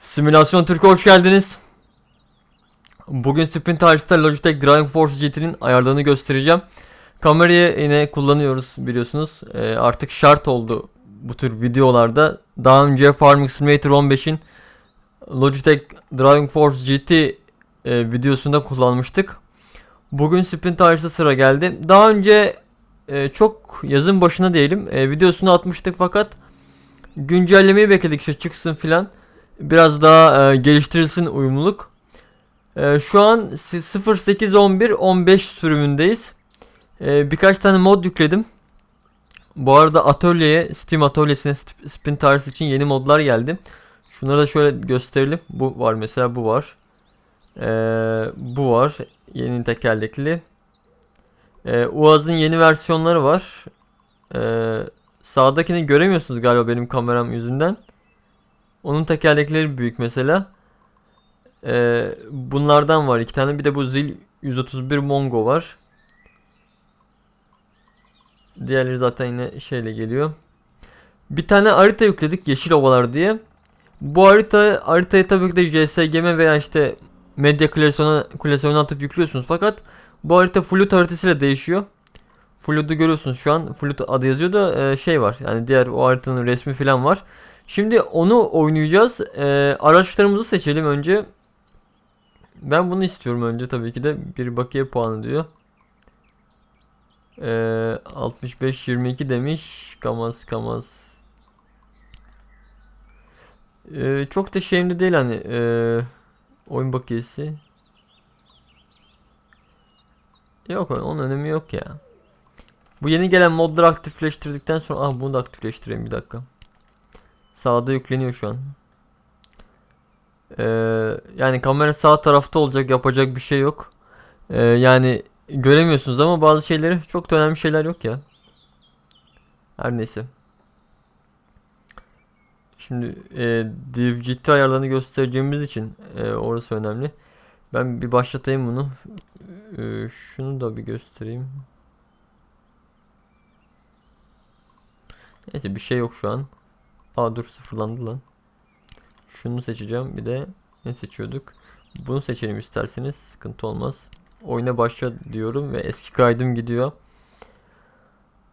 Simülasyon Türk'e hoş geldiniz. Bugün Sprint Harvest'ta Logitech Driving Force GT'nin ayarlarını göstereceğim. Kamerayı yine kullanıyoruz biliyorsunuz. Ee, artık şart oldu bu tür videolarda. Daha önce Farming Simulator 15'in Logitech Driving Force GT e, videosunda kullanmıştık. Bugün Sprint Harvest'a sıra geldi. Daha önce e, çok yazın başına diyelim e, videosunu atmıştık fakat güncellemeyi bekledik işte çıksın filan biraz daha e, geliştirilsin uyumluluk. E, şu an 0811 15 sürümündeyiz. E, birkaç tane mod yükledim. Bu arada atölyeye, Steam atölyesine Sp- Sprint Tires için yeni modlar geldi. Şunları da şöyle gösterelim. Bu var mesela bu var. E, bu var. Yeni tekerlekli. E, Uaz'ın yeni versiyonları var. E, sağdakini göremiyorsunuz galiba benim kameram yüzünden. Onun tekerlekleri büyük mesela. Ee, bunlardan var iki tane. Bir de bu Zil 131 Mongo var. Diğerleri zaten yine şeyle geliyor. Bir tane harita yükledik Yeşil Ovalar diye. Bu harita haritayı tabii ki de CSGM veya işte medya klasörüne, klasörüne atıp yüklüyorsunuz. Fakat bu harita Flut haritasıyla değişiyor. Flut'u görüyorsunuz şu an. Flut adı yazıyor da e, şey var. Yani diğer o haritanın resmi falan var. Şimdi onu oynayacağız. Ee, araçlarımızı seçelim önce. Ben bunu istiyorum önce tabii ki de. Bir bakiye puanı diyor. Ee, 65-22 demiş. Kamaz kamaz. Ee, çok da şeyimde değil hani. ee, oyun bakiyesi. Yok onun önemi yok ya. Bu yeni gelen modları aktifleştirdikten sonra ah bunu da aktifleştireyim bir dakika. Sağda yükleniyor şu an. Ee, yani kamera sağ tarafta olacak yapacak bir şey yok. Ee, yani göremiyorsunuz ama bazı şeyleri çok da önemli şeyler yok ya. Her neyse. Şimdi e, Div GT ayarlarını göstereceğimiz için e, orası önemli. Ben bir başlatayım bunu. E, şunu da bir göstereyim. Neyse bir şey yok şu an. Aa dur sıfırlandı lan. Şunu seçeceğim. Bir de ne seçiyorduk? Bunu seçelim isterseniz. Sıkıntı olmaz. Oyuna başla diyorum ve eski kaydım gidiyor.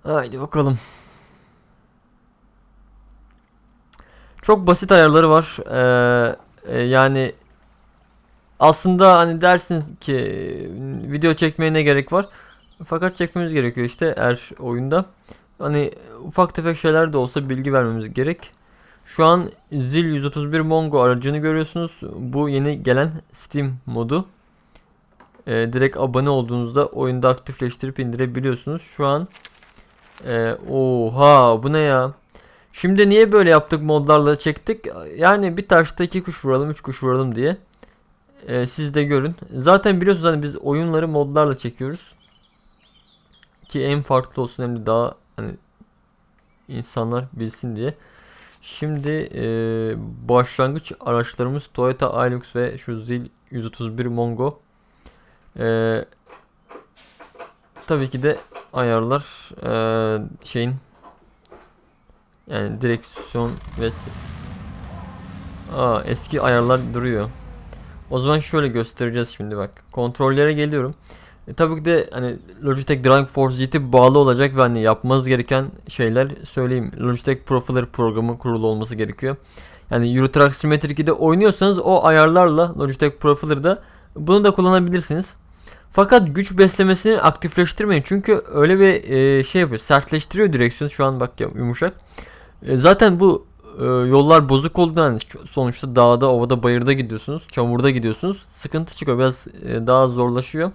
Haydi bakalım. Çok basit ayarları var. Ee, e, yani aslında hani dersin ki video çekmeye ne gerek var? Fakat çekmemiz gerekiyor işte her oyunda. Hani ufak tefek şeyler de olsa bilgi vermemiz gerek. Şu an Zil 131 Mongo aracını görüyorsunuz. Bu yeni gelen Steam modu. Ee, direkt abone olduğunuzda oyunda aktifleştirip indirebiliyorsunuz. Şu an e, oha bu ne ya? Şimdi niye böyle yaptık modlarla çektik? Yani bir taşta iki kuş vuralım, üç kuş vuralım diye. Ee, siz de görün. Zaten biliyorsunuz hani biz oyunları modlarla çekiyoruz. Ki en farklı olsun hem de daha hani insanlar bilsin diye. Şimdi e, başlangıç araçlarımız Toyota Hilux ve şu Zil 131 Mongo. E, tabii ki de ayarlar e, şeyin yani direksiyon ve Aa, eski ayarlar duruyor. O zaman şöyle göstereceğiz şimdi bak. Kontrollere geliyorum. E, tabii ki de hani Logitech Driving Force GT bağlı olacak ve hani yapmanız gereken şeyler söyleyeyim. Logitech Profiler programı kurulu olması gerekiyor. Yani Euro Truck Simulator 2'de oynuyorsanız o ayarlarla Logitech Profiler'da bunu da kullanabilirsiniz. Fakat güç beslemesini aktifleştirmeyin. Çünkü öyle bir e, şey yapıyor. Sertleştiriyor direksiyon. Şu an bak yumuşak. E, zaten bu e, yollar bozuk olduğundan yani sonuçta dağda, ovada, bayırda gidiyorsunuz. Çamurda gidiyorsunuz. Sıkıntı çıkıyor. Biraz e, daha zorlaşıyor.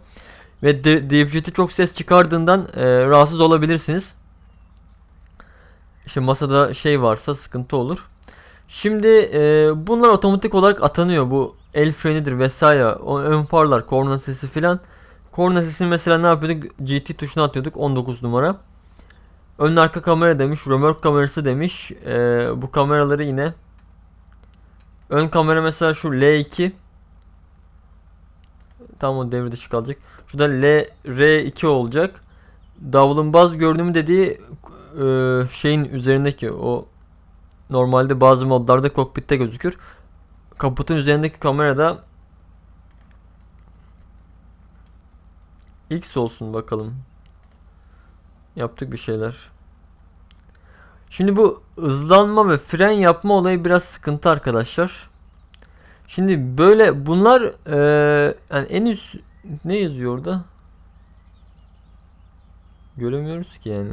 Ve DFGT çok ses çıkardığından rahatsız olabilirsiniz. İşte masada şey varsa sıkıntı olur. Şimdi e, bunlar otomatik olarak atanıyor. Bu el frenidir vesaire. O ön farlar, korna sesi filan. Korna sesini mesela ne yapıyorduk? GT tuşuna atıyorduk 19 numara. Ön arka kamera demiş, römork kamerası demiş. E, bu kameraları yine ön kamera mesela şu L2 tam o devre dışı kalacak. Şurada L R2 olacak. davlumbaz görünümü dediği e, şeyin üzerindeki o normalde bazı modlarda kokpitte gözükür. Kaputun üzerindeki kamerada X olsun bakalım. Yaptık bir şeyler. Şimdi bu hızlanma ve fren yapma olayı biraz sıkıntı arkadaşlar. Şimdi böyle bunlar eee, yani en üst ne yazıyor orada? Göremiyoruz ki yani.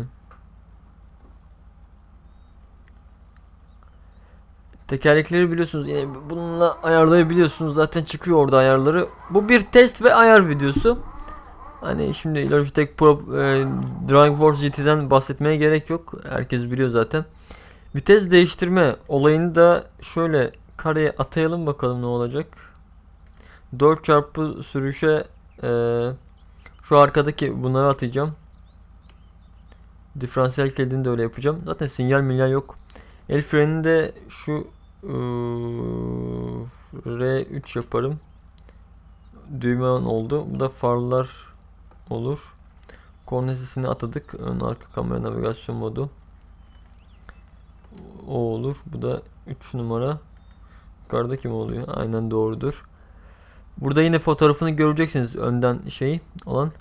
Tekerlekleri biliyorsunuz yine bununla ayarlayabiliyorsunuz zaten çıkıyor orada ayarları. Bu bir test ve ayar videosu. Hani şimdi Logitech Pro e, Driving Force GT'den bahsetmeye gerek yok. Herkes biliyor zaten. Vites değiştirme olayını da şöyle kareye atayalım bakalım ne olacak. 4 çarpı sürüşe e, şu arkadaki bunları atacağım. Diferansiyel kilidini de öyle yapacağım. Zaten sinyal milyar yok. El freninde şu eee, R3 yaparım. Düğme oldu. Bu da farlar olur. Korna sesini atadık. Ön arka kamera navigasyon modu. O olur. Bu da 3 numara. Yukarıdaki mi oluyor? Aynen doğrudur. Burada yine fotoğrafını göreceksiniz önden şey olan.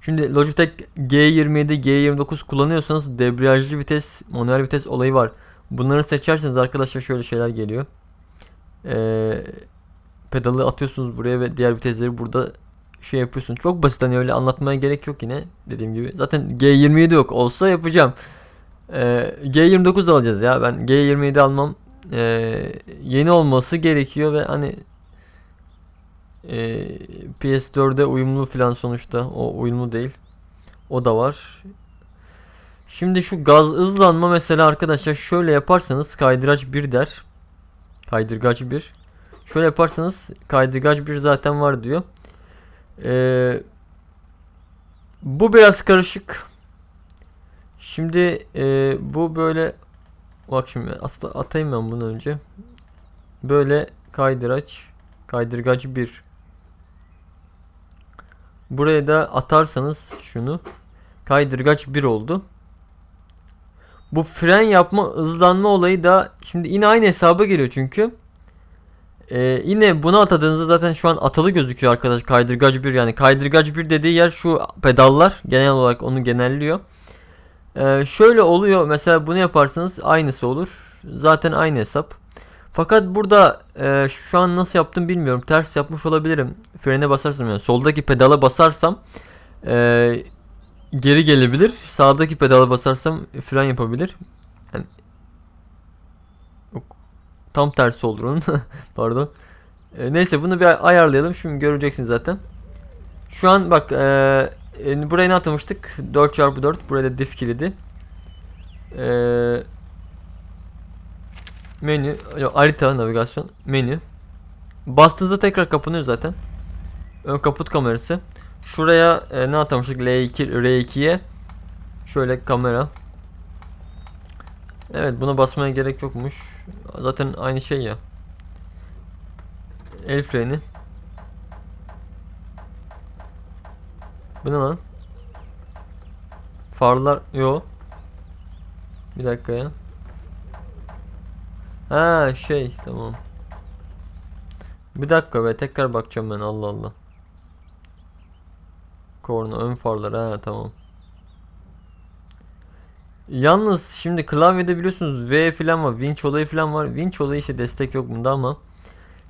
Şimdi Logitech G27, G29 kullanıyorsanız debriyajlı vites, manuel vites olayı var. Bunları seçerseniz arkadaşlar şöyle şeyler geliyor. Ee, pedalı atıyorsunuz buraya ve diğer vitesleri burada şey yapıyorsunuz. Çok basit hani öyle anlatmaya gerek yok yine dediğim gibi. Zaten G27 yok. Olsa yapacağım. Ee, G29 alacağız ya. Ben G27 almam. Ee, yeni olması gerekiyor ve hani ee, PS4'e uyumlu falan sonuçta. O uyumlu değil. O da var. Şimdi şu gaz hızlanma mesela arkadaşlar şöyle yaparsanız kaydıraç 1 der. Kaydırgaç 1. Şöyle yaparsanız kaydırgaç 1 zaten var diyor. Ee, bu biraz karışık. Şimdi e, bu böyle bak şimdi at- atayım ben bunu önce. Böyle kaydıraç kaydırgaç 1. Buraya da atarsanız şunu kaydırgaç 1 oldu. Bu fren yapma hızlanma olayı da şimdi yine aynı hesaba geliyor çünkü. Ee, yine buna atadığınızda zaten şu an atalı gözüküyor arkadaş kaydırgaç 1 yani kaydırgaç 1 dediği yer şu pedallar genel olarak onu genelliyor. Ee, şöyle oluyor mesela bunu yaparsanız aynısı olur. Zaten aynı hesap. Fakat burada e, şu an nasıl yaptım bilmiyorum. Ters yapmış olabilirim. Frene basarsam yani soldaki pedala basarsam e, geri gelebilir. Sağdaki pedala basarsam fren yapabilir. Yani. Tam tersi olur onun. Pardon. E, neyse bunu bir ayarlayalım. Şimdi göreceksiniz zaten. Şu an bak e, e, buraya ne atamıştık? 4x4. Buraya da diff kilidi. Eee Menü, yok, harita, navigasyon, menü. Bastığınızda tekrar kapanıyor zaten. Ön kaput kamerası. Şuraya e, ne atamıştık? L2, R2'ye. Şöyle kamera. Evet buna basmaya gerek yokmuş. Zaten aynı şey ya. El freni. Bu ne lan? Farlar yo. Bir dakika ya. Ha şey tamam. Bir dakika be tekrar bakacağım ben Allah Allah. Korna ön farlar ha tamam. Yalnız şimdi klavyede biliyorsunuz V falan var. Winch olayı falan var. Winch olayı işte destek yok bunda ama.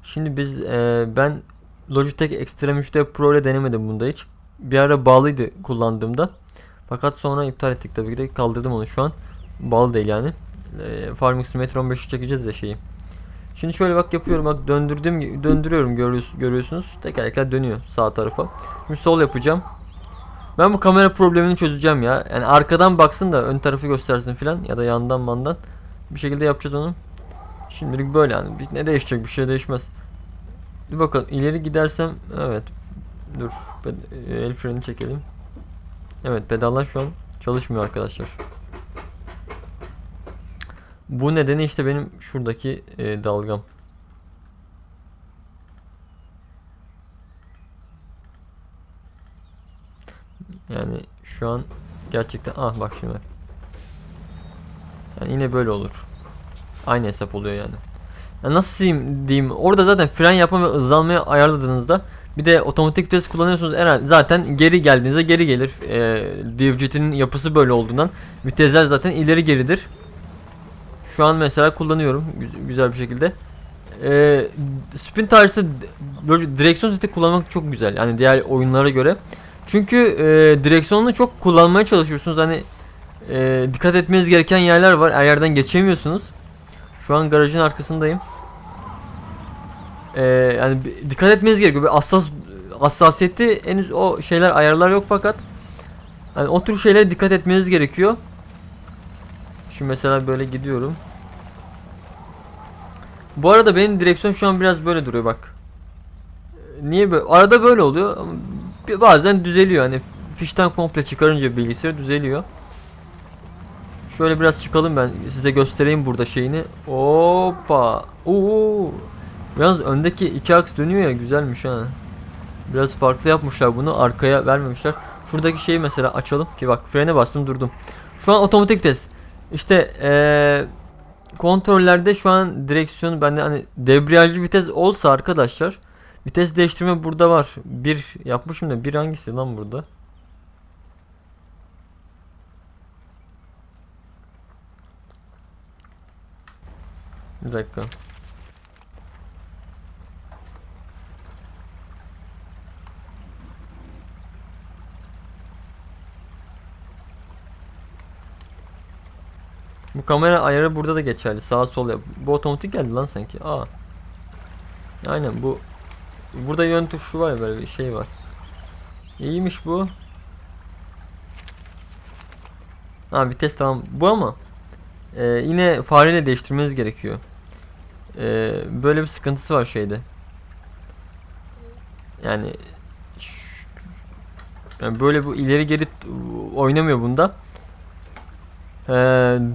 Şimdi biz e, ben Logitech Extreme 3D Pro ile denemedim bunda hiç. Bir ara bağlıydı kullandığımda. Fakat sonra iptal ettik tabii ki de kaldırdım onu şu an. Bağlı değil yani e, Farming Simulator 15'i çekeceğiz ya şeyi. Şimdi şöyle bak yapıyorum bak döndürdüm döndürüyorum görüyorsunuz, görüyorsunuz. Tekerlekler dönüyor sağ tarafa. Şimdi sol yapacağım. Ben bu kamera problemini çözeceğim ya. Yani arkadan baksın da ön tarafı göstersin filan ya da yandan mandan. Bir şekilde yapacağız onu. Şimdilik böyle yani. Bir- Ne değişecek? Bir şey değişmez. Bir bakalım ileri gidersem evet. Dur. Ped- El freni çekelim. Evet pedallar şu an çalışmıyor arkadaşlar. Bu nedeni işte benim şuradaki e, dalgam. Yani Şu an gerçekten ah bak şimdi. Yani yine böyle olur. Aynı hesap oluyor yani. Ya nasıl diyeyim, diyeyim orada zaten fren yapma ve hızlanmayı ayarladığınızda bir de otomatik vites kullanıyorsunuz herhalde zaten geri geldiğinizde geri gelir. Ee, DiveJet'in yapısı böyle olduğundan vitesler zaten ileri geridir. Şu an mesela kullanıyorum güz- güzel bir şekilde. Ee, Spin böyle direksiyon seti kullanmak çok güzel yani diğer oyunlara göre. Çünkü e, direksiyonunu çok kullanmaya çalışıyorsunuz hani e, dikkat etmeniz gereken yerler var her yerden geçemiyorsunuz. Şu an garajın arkasındayım. Ee, yani dikkat etmeniz gerekiyor. Bir hassas hassasiyeti henüz o şeyler ayarlar yok fakat hani o tür şeylere dikkat etmeniz gerekiyor. Şimdi mesela böyle gidiyorum. Bu arada benim direksiyon şu an biraz böyle duruyor bak. Niye böyle? Arada böyle oluyor bazen düzeliyor. Hani fişten komple çıkarınca bilgisayar düzeliyor. Şöyle biraz çıkalım ben size göstereyim burada şeyini. Hoppa. Oo. Yalnız öndeki iki aks dönüyor ya güzelmiş ha. Biraz farklı yapmışlar bunu arkaya vermemişler. Şuradaki şeyi mesela açalım ki bak frene bastım durdum. Şu an otomatik vites. İşte eee kontrollerde şu an direksiyon bende hani debriyajlı vites olsa arkadaşlar vites değiştirme burada var. Bir yapmışım da bir hangisi lan burada? Bir dakika. Bu kamera ayarı burada da geçerli. Sağ sol yap. Bu otomatik geldi lan sanki. Aa. Aynen bu. Burada yön tuşu var böyle bir şey var. İyiymiş bu. Ha vites tamam. Bu ama e, yine fareyle değiştirmeniz gerekiyor. E, böyle bir sıkıntısı var şeyde. Yani yani böyle bu ileri geri oynamıyor bunda. Ee,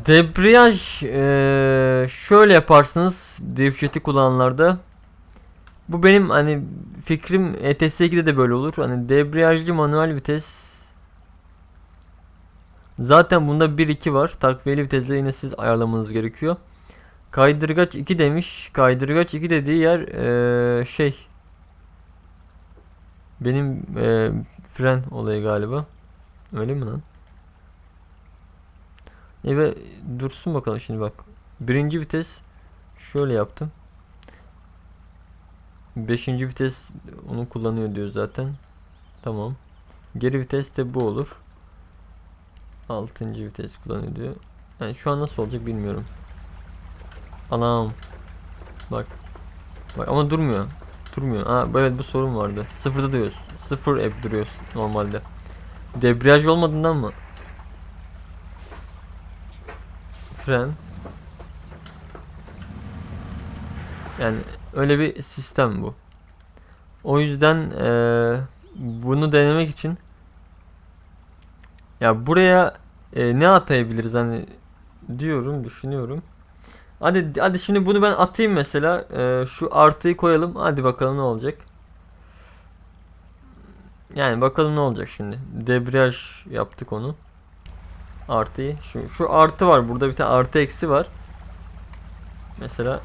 debriyaj ee, şöyle yaparsınız DevJet'i kullananlarda. Bu benim hani fikrim E ETS2'de de böyle olur. Hani debriyajlı manuel vites Zaten bunda 1-2 var. Takviyeli vitesleri yine siz ayarlamanız gerekiyor. Kaydırgaç 2 demiş. Kaydırgaç 2 dediği yer ee, şey benim ee, fren olayı galiba. Öyle mi lan? Evet dursun bakalım şimdi bak. Birinci vites şöyle yaptım. Beşinci vites onu kullanıyor diyor zaten. Tamam. Geri vites de bu olur. Altıncı vites kullanıyor diyor. Yani şu an nasıl olacak bilmiyorum. Anam. Bak. Bak ama durmuyor. Durmuyor. Ha evet bu sorun vardı. Sıfırda duruyoruz. Sıfır hep duruyoruz normalde. Debriyaj olmadığından mı? Fren. Yani öyle bir sistem bu. O yüzden eee, bunu denemek için ya buraya e, ne atayabiliriz hani diyorum düşünüyorum. Hadi hadi şimdi bunu ben atayım mesela Eee, şu artıyı koyalım hadi bakalım ne olacak. Yani bakalım ne olacak şimdi. Debriyaj yaptık onu. Artıyı. Şu, şu artı var. Burada bir tane artı eksi var. Mesela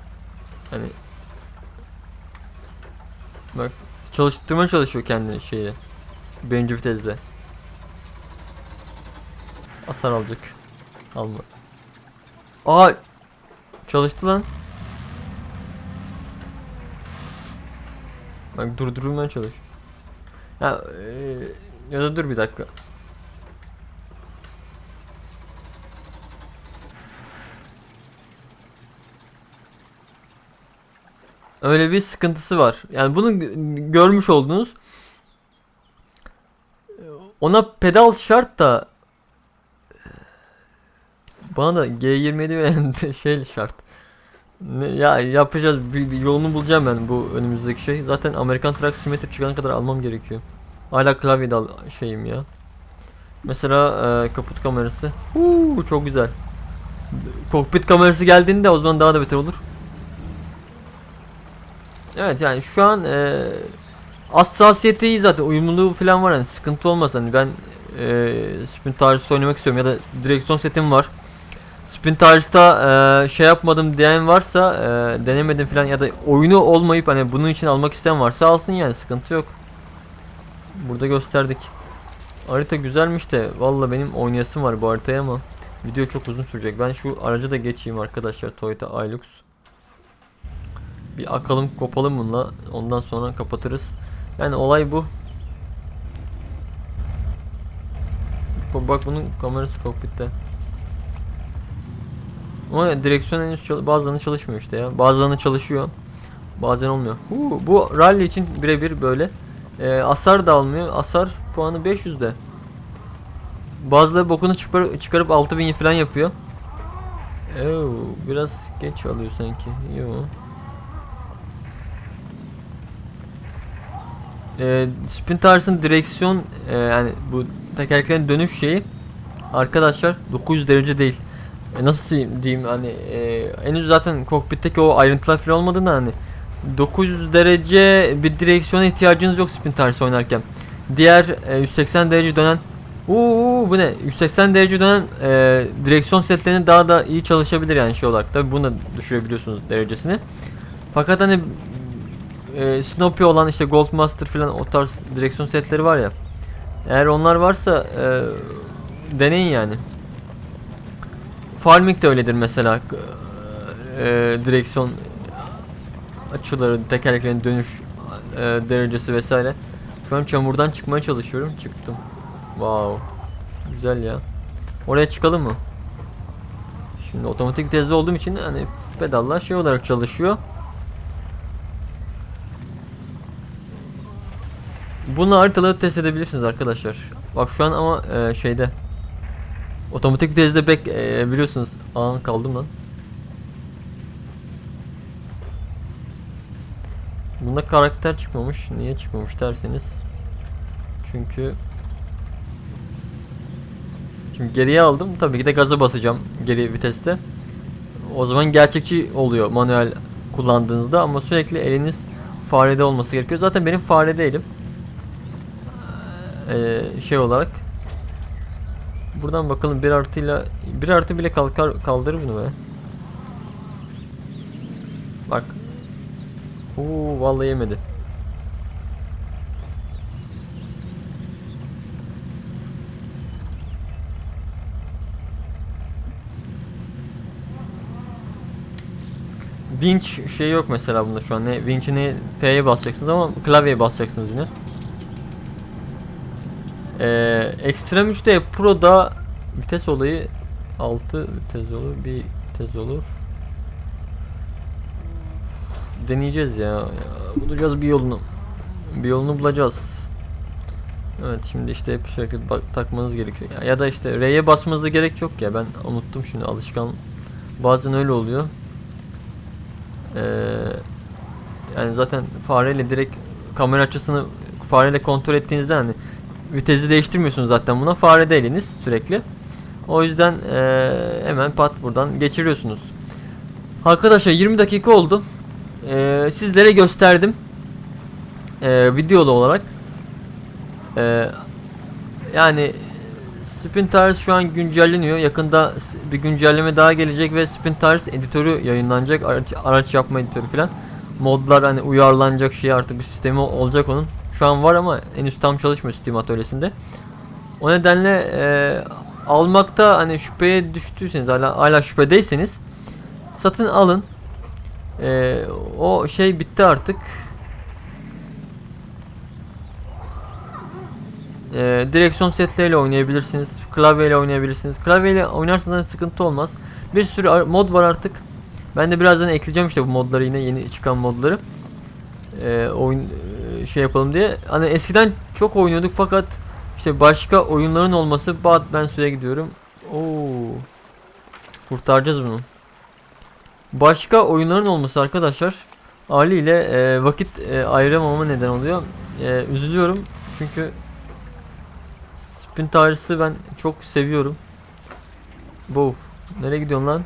hani bak çalıştırmaya çalışıyor kendini şeyi. Birinci vitesde. Hasar alacak. Alma. Aa çalıştı lan. Bak durdurulmaya çalış. Ya eee, ya da dur bir dakika. Öyle bir sıkıntısı var. Yani bunu gö- görmüş oldunuz. Ona pedal şart da bana da G27 ve şey şart. Ne, ya yapacağız bir, bir yolunu bulacağım ben bu önümüzdeki şey. Zaten Amerikan Truck Simulator çıkana kadar almam gerekiyor. Hala klavyede al şeyim ya. Mesela e, kaput kamerası. Huu, çok güzel. Kokpit kamerası geldiğinde o zaman daha da beter olur. Evet yani şu an e, hassasiyeti iyi zaten uyumluluğu falan var hani sıkıntı olmaz hani ben e, Spin Tarz'da oynamak istiyorum ya da direksiyon setim var. Spin Tarz'da e, şey yapmadım diyen varsa e, denemedim falan ya da oyunu olmayıp hani bunun için almak isteyen varsa alsın yani sıkıntı yok. Burada gösterdik. Harita güzelmiş de valla benim oynayasım var bu haritaya ama video çok uzun sürecek. Ben şu aracı da geçeyim arkadaşlar Toyota Hilux. Bir akalım kopalım bununla ondan sonra kapatırız. Yani olay bu. Bak- bunun kamerası kokpitte. Ama direksiyon henüz çal- bazılarını çalışmıyor işte ya. Bazılarını çalışıyor. Bazen olmuyor. Huu, bu rally için birebir böyle. Ee, asar da almıyor. Asar puanı 500'de. Bazıları bokunu çıkar çıkarıp 6000 falan yapıyor. Oo, biraz geç alıyor sanki. Yo. Ee, spin tarzın direksiyon e, yani bu tekerleklerin dönüş şeyi arkadaşlar 900 derece değil. E, nasıl diyeyim, diyeyim hani e, henüz zaten kokpitteki o ayrıntılar falan olmadığında hani 900 derece bir direksiyona ihtiyacınız yok spin tarzı oynarken. Diğer e, 180 derece dönen Uuu bu ne? 180 derece dönen e, direksiyon setlerinin daha da iyi çalışabilir yani şey olarak. Tabi bunu da düşürebiliyorsunuz derecesini. Fakat hani e, Snoopy olan işte Goldmaster falan o tarz direksiyon setleri var ya. Eğer onlar varsa e, deneyin yani. Farming de öyledir mesela. E, direksiyon açıları, tekerleklerin dönüş e, derecesi vesaire. Şu an çamurdan çıkmaya çalışıyorum. Çıktım. Wow. Güzel ya. Oraya çıkalım mı? Şimdi otomatik vitesli olduğum için hani pedallar şey olarak çalışıyor. Bunu haritaları test edebilirsiniz arkadaşlar. Bak şu an ama e, şeyde otomatik vitesde pek e, biliyorsunuz. Aa kaldım lan. Bunda karakter çıkmamış. Niye çıkmamış derseniz. Çünkü Şimdi geriye aldım. Tabii ki de gaza basacağım geri viteste. O zaman gerçekçi oluyor manuel kullandığınızda ama sürekli eliniz farede olması gerekiyor. Zaten benim farede elim. Ee, şey olarak. Buradan bakalım bir artıyla bir artı bile kalkar kaldırır bunu be. Bak. Oo vallahi yemedi. Winch şey yok mesela bunda şu an. Ne winch'i ne F'ye basacaksınız ama klavyeye basacaksınız yine. Ee, Extreme 3'te Pro'da vites olayı 6 vites olur, bir vites olur. Deneyeceğiz ya. ya. Bulacağız bir yolunu. Bir yolunu bulacağız. Evet şimdi işte hep sürekli takmanız gerekiyor. Ya, ya da işte R'ye basmanıza gerek yok ya. Ben unuttum şimdi alışkan. Bazen öyle oluyor. Ee, yani zaten fareyle direkt kamera açısını fareyle kontrol ettiğinizde hani vitesi değiştirmiyorsunuz zaten buna. Farede eliniz sürekli. O yüzden ee, hemen pat buradan geçiriyorsunuz. Arkadaşlar 20 dakika oldu. Ee, sizlere gösterdim. Ee, videolu olarak. Ee, yani Spin Tires şu an güncelleniyor. Yakında bir güncelleme daha gelecek ve Spin Tires editörü yayınlanacak. Araç, araç yapma editörü falan. Modlar hani uyarlanacak şey artık bir sistemi olacak onun. Şu an var ama henüz tam çalışmıyor Steam atölyesinde. O nedenle e, almakta hani şüpheye düştüyseniz hala, hala şüphedeyseniz satın alın. E, o şey bitti artık. Ee, direksiyon setleriyle oynayabilirsiniz. Klavyeyle oynayabilirsiniz. Klavyeyle oynarsanız sıkıntı olmaz. Bir sürü mod var artık. Ben de birazdan ekleyeceğim işte bu modları yine yeni çıkan modları. Ee, oyun e, şey yapalım diye. Hani eskiden çok oynuyorduk fakat işte başka oyunların olması bat ben süre gidiyorum. Oo. Kurtaracağız bunu. Başka oyunların olması arkadaşlar haliyle e, vakit e, ayıramama neden oluyor. E, üzülüyorum çünkü Spin Tires'ı ben çok seviyorum. Bof. Nereye gidiyorsun lan?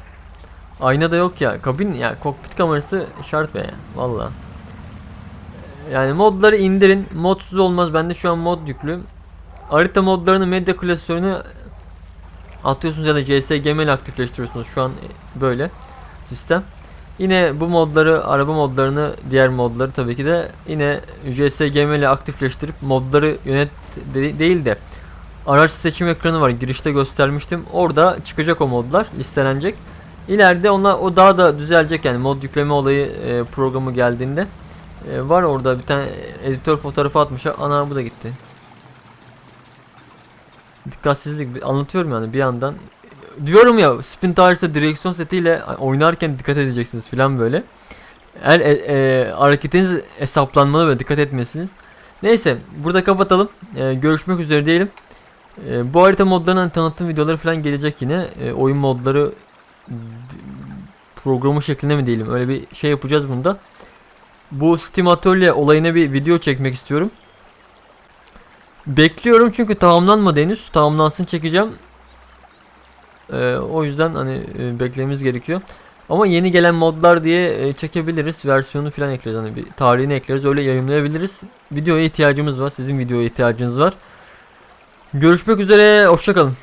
Ayna da yok ya. Kabin ya kokpit kamerası şart be ya. Valla. Yani modları indirin. Modsuz olmaz. Bende şu an mod yüklü. harita modlarını medya klasörüne atıyorsunuz ya da CSGM ile aktifleştiriyorsunuz. Şu an böyle sistem. Yine bu modları, araba modlarını, diğer modları tabii ki de yine CSGM ile aktifleştirip modları yönet de- değil de araç seçim ekranı var. Girişte göstermiştim. Orada çıkacak o modlar, listelenecek. İleride ona o daha da düzelecek yani mod yükleme olayı e, programı geldiğinde. E, var orada bir tane editör fotoğrafı atmışlar. Ana bu da gitti. Dikkatsizlik anlatıyorum yani bir yandan. Diyorum ya spin tarzı direksiyon setiyle oynarken dikkat edeceksiniz falan böyle. Eğer e, e, hareketiniz hesaplanmalı ve dikkat etmesiniz. Neyse burada kapatalım. E, görüşmek üzere diyelim. E, bu harita modlarının tanıtım videoları falan gelecek yine. E, oyun modları programı şeklinde mi diyelim öyle bir şey yapacağız bunda. Bu Steam Atölye olayına bir video çekmek istiyorum. Bekliyorum çünkü tamamlanmadı henüz. Tamamlansın çekeceğim. Ee, o yüzden hani e, beklememiz gerekiyor. Ama yeni gelen modlar diye e, çekebiliriz. Versiyonu falan ekleriz. Hani bir tarihini ekleriz. Öyle yayınlayabiliriz. Videoya ihtiyacımız var. Sizin videoya ihtiyacınız var. Görüşmek üzere. Hoşçakalın.